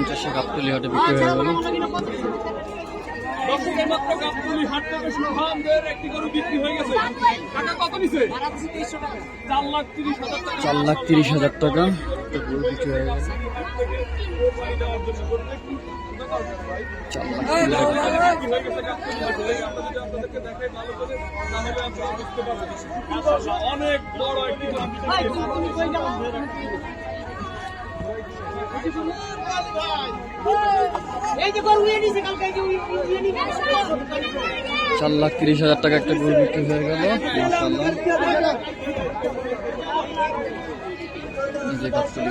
পঞ্চাশে গাবতলি হাটে বিক্রি হয়ে গেল। চার লাখ তিরিশ হাজার টাকা। অনেক বড় একটি চার লাখ তিরিশ হাজার টাকা একটা গরু বিক্রি হয়ে গেল গাবতলী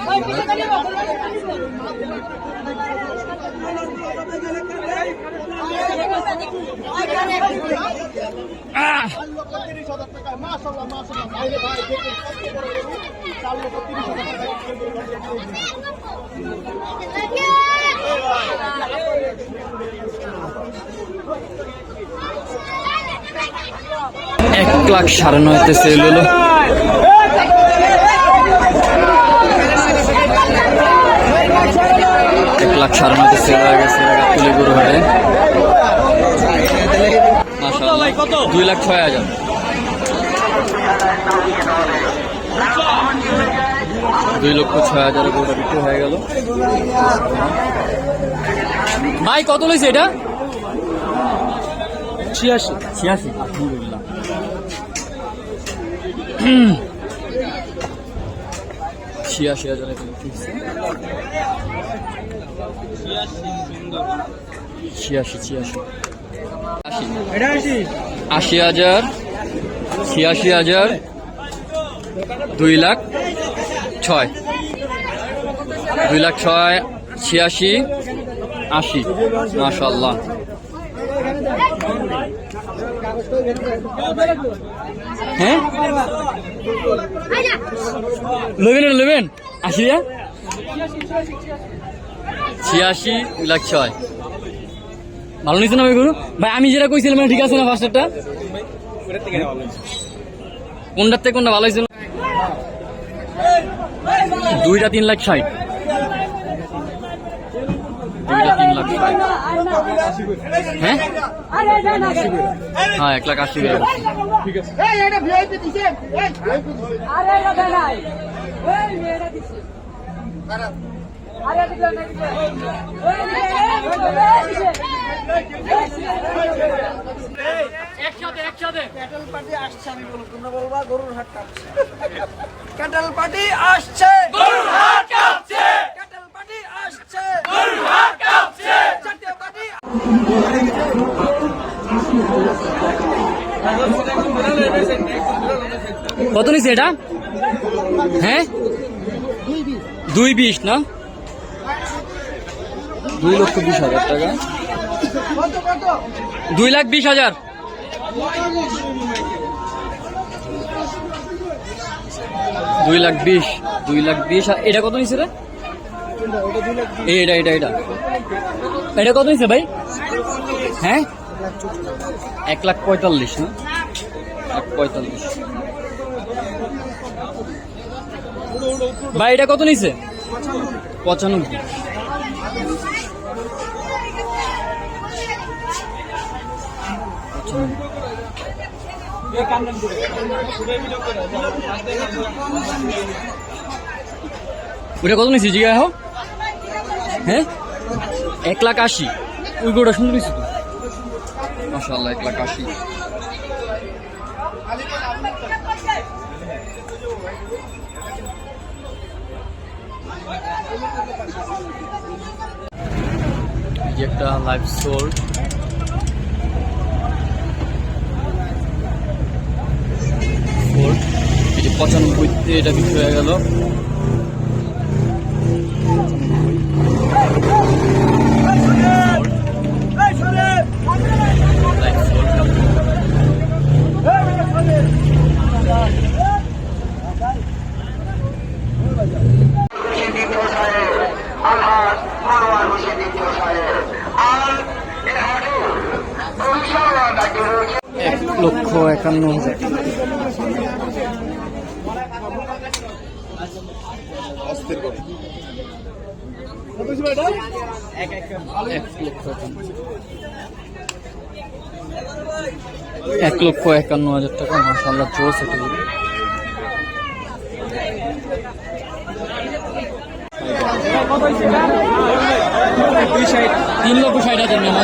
হাট। এক লাখ সাড়ে নয়তে সেল হলো। এক লাখ সাড়ে নয়তে সেল হয়ে গেছে গাবতলি গরু মাশাআল্লাহ, দুই লাখ ছয় হাজার। দুই লক্ষ ছয় হাজার গরুটা বিক্রি হয়ে গেল। ভাই কত লইছে এটা? ছিয়াশি। ছিয়াশি। আলহামদুলিল্লাহ হুম। ছিয়াশি হাজার ছিয়াশি ছিয়াশি। আশি হাজার ছিয়াশি হাজার দুই লাখ। ছয়। দুই লাখ ছয়, ছিয়াশি, আশি। মাশাল্লাহ হ্যাঁ? নেবেন আশি ছিয়াশি, দুই লাখ ছয়। ভালো নিচ্ছে না ভাই গরু? ভাই, আমি যেটা কইছিলাম ঠিক আছে না ফার্স্টারটা কোনটার থেকে কোনটা ভালো হয়েছিল? দুইটা তিন লাখ ষাট দুইটা তিন লাখ ষাট হ্যাঁ হ্যাঁ এক লাখ আশি এই, এটা ক্যাটেল পার্টি আসছে আমি বলব তোমরা বলবা গরুর হাট কাঁপছে। ক্যাটেল পার্টি আসছে। গরুর হাট কাঁপছে। ক্যাটেল পার্টি আসছে। গরুর হাট কাঁপছে। জাতীয় পার্টি কত নিছে এটা? হ্যাঁ? দুই বিশ না? দুই লক্ষ বিশ হাজার টাকা। দুই লাখ বিশ হাজার। দুই লাখ বিশ দুই লাখ বিশ এটা কত নিছে রে? এটা এটা এটা এটা কত নিছে ভাই? হ্যাঁ? এক লাখ পঁয়তাল্লিশ না? এক পঁয়তাল্লিশ। ভাই এটা কত নিছে? পঁচানব্বই। ওটা কত নিছি জিগা হো হ্যাঁ? এক লাখ আশি। ওই গোটা সুন্দর নিছি তো? মাসাল্লাহ এক লাখ আশি। যে একটা লাইভ স্টোর ফোর্ড এই যে পঁচানব্বইতে এটা বিক্রি হয়ে গেল। লক্ষ একান্ন হাজার এক লক্ষ একান্ন। হাজার টাকা মাসাল্লাহ এটা তিন লক্ষ ষাট হাজার নেওয়া